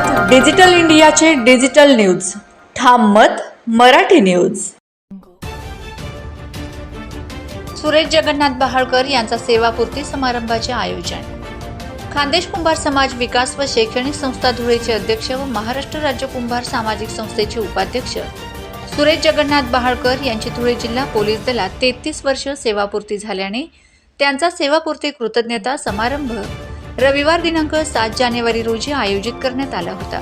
आहात डिजिटल इंडियाचे digital news. Tham Mat Marathi news. Suresh Jagannath Bahalkar यांचा सेवापूर्ती समारंभाचे आयोजन. खानदेश कुंभार समाज विकास व शैक्षणिक संस्था धुळेचे अध्यक्ष व महाराष्ट्र राज्य कुंभार सामाजिक संस्थेचे उपाध्यक्ष. सुरेश जगन्नाथ बहाळकर यांची धुळे जिल्हा पोलीस दलात तेहतीस वर्ष सेवापूर्ती झाल्याने त्यांचा सेवापूर्ती कृतज्ञता समारंभ रविवार दिनांक सात जानेवारी रोजी आयोजित करण्यात आला होता.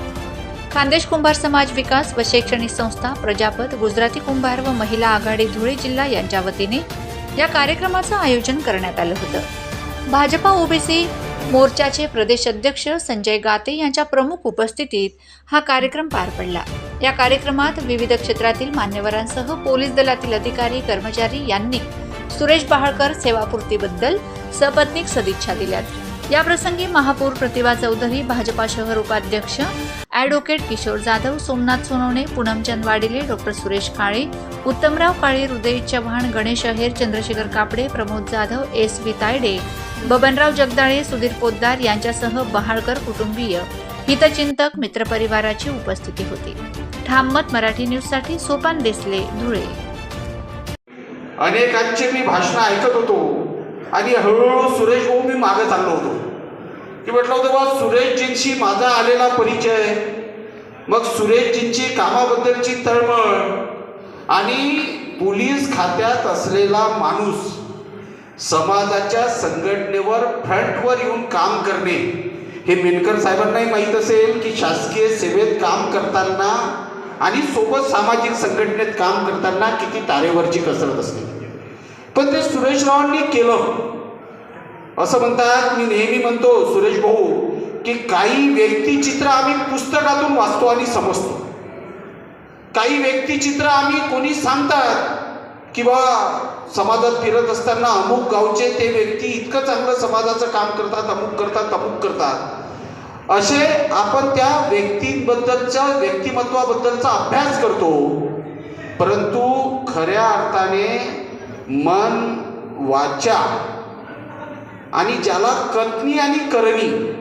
खानदेश कुंभार समाज विकास व शैक्षणिक संस्था प्रजापत गुजराती कुंभार व महिला आघाडी धुळे जिल्हा यांच्या वतीने या कार्यक्रमाचं आयोजन करण्यात आलं होतं. भाजपा ओबीसी मोर्चाचे प्रदेश अध्यक्ष संजय गाते यांच्या प्रमुख उपस्थितीत हा कार्यक्रम पार पडला. या कार्यक्रमात विविध क्षेत्रातील मान्यवरांसह पोलीस दलातील अधिकारी कर्मचारी यांनी सुरेश बहाळकर सेवापूर्तीबद्दल सपत्नीक सदिच्छा दिल्यात. याप्रसंगी महापौर प्रतिभा चौधरी भाजपा शहर उपाध्यक्ष advocate Kishor Jadhav Somnath Sonawane Poonamchand Wadile doctor Suresh Kale Uttamrao Kale Hriday Chavan Ganesh Aher Chandrashekhar Kapde Pramod Jadhav S V Tayde Babanrao Jagdale Sudhir Poddar यांच्यासह बहाळकर कुटुंबीय हितचिंतक मित्रपरिवाराची उपस्थिती होती. ठाममत मराठी न्यूजसाठी सोपान देसले धुळे. अनेकांचे मी भाषणं ऐकत होतो. आणि हळूहळू सुरेश भाऊ मी मागं चाललो होतो. की म्हटलं होतं बा सुरेशजींशी माझा आलेला परिचय मग सुरेशजींची कामाबद्दलची तळमळ आणि पोलीस खात्यात असलेला माणूस समाजाच्या संघटनेवर फ्रंटवर येऊन काम करणे. हे मेनकर साहेबांनाही माहीत असेल की शासकीय सेवेत काम करताना आणि सोबत सामाजिक संघटनेत काम करताना किती तारेवरची कसरत असते. पण ते सुरेशरावांनी केलं. असं म्हणतात मी नेहमी म्हणतो सुरेश भाऊ की काही व्यक्तिचित्र आम्ही पुस्तकातून वाचतो आणि समजतो. काही व्यक्तिचित्र आम्ही कोणी सांगतात की समाजात फिरत असताना अमुक गावचे ते व्यक्ती इतकं चांगलं समाजाचं काम करतात अमुक करतात अमुक करतात. असे आपण त्या व्यक्तींबद्दलच्या व्यक्तिमत्वाबद्दलचा अभ्यास करतो. परंतु खऱ्या अर्थाने मन वाचा आणि ज्याला कथनी आणि करणी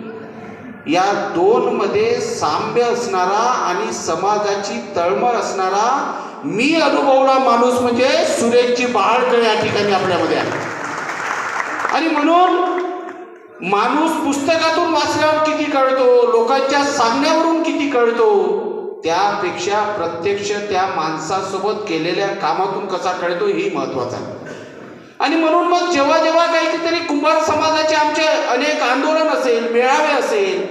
या दोनमध्ये साम्य असणारा आणि समाजाची तळमळ असणारा मी अनुभवला माणूस म्हणजे सुरेशची बहाळकर या ठिकाणी आपल्यामध्ये आहे. आणि म्हणून माणूस पुस्तकातून वाचल्यावर किती कळतो? लोकांच्या सांगण्यावरून किती कळतो? त्यापेक्षा प्रत्यक्ष त्या माणसासोबत केलेल्या कामातून कसा कळतो हे महत्वाचं आहे. आणि म्हणून मग जेव्हा जेव्हा काहीतरी कुंभार समाजाचे आमचे अनेक आंदोलन असेल मेळावे असेल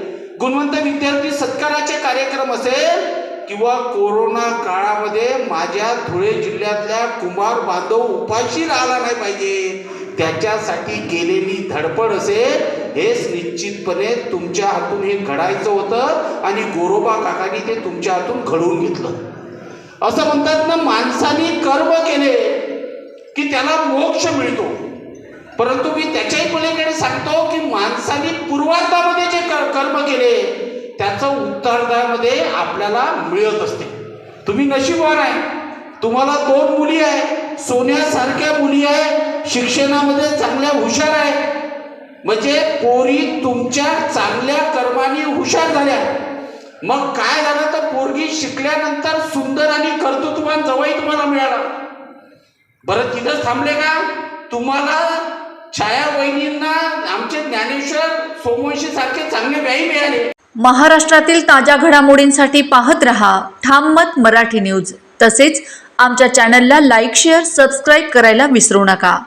गुणवंत विद्यार्थी सत्काराचे कार्यक्रम असेल किंवा कोरोना काळामध्ये माझ्या धुळे जिल्ह्यातल्या कुंभार बांधव उपाशी राहिला नाही पाहिजे त्याच्यासाठी केलेली धडपड असेल हेच निश्चितपणे तुमच्या हातून हे घडायचं होतं आणि गोरोबा काकांनी ते तुमच्या हातून घडवून घेतलं. असं म्हणतात ना माणसाने कर्म केले की त्याला मोक्ष मिळतो. परंतु मी त्याच्याही पलीकडे सांगतो की माणसाने पूर्वार्धामध्ये जे कर्म केले त्याचं उत्तरार्धामध्ये आपल्याला मिळत असते. तुम्ही नशीबवान आहे. तुम्हाला दोन मुली आहे. सोन्यासारख्या मुली आहे. शिक्षणामध्ये चांगल्या हुशार आहे. म्हणजे पोरी तुमच्या चांगल्या कर्माने हुशार झाल्या. मग काय झालं तर पोरगी शिकल्यानंतर सुंदर आणि कर्तृत्वान जवळ तुम्हाला मिळाला. बरं तिथं थांबले का? तुम्हाला छाया वहिनींना आमचे ज्ञानेश्वर सोमवंशी सारखे चांगले व्याही मिळाले. महाराष्ट्रातील ताज्या घडामोडींसाठी पाहत रहा ठाम मत मराठी न्यूज. तसेच आमच्या चॅनलला लाईक शेअर सबस्क्राईब करायला विसरू नका.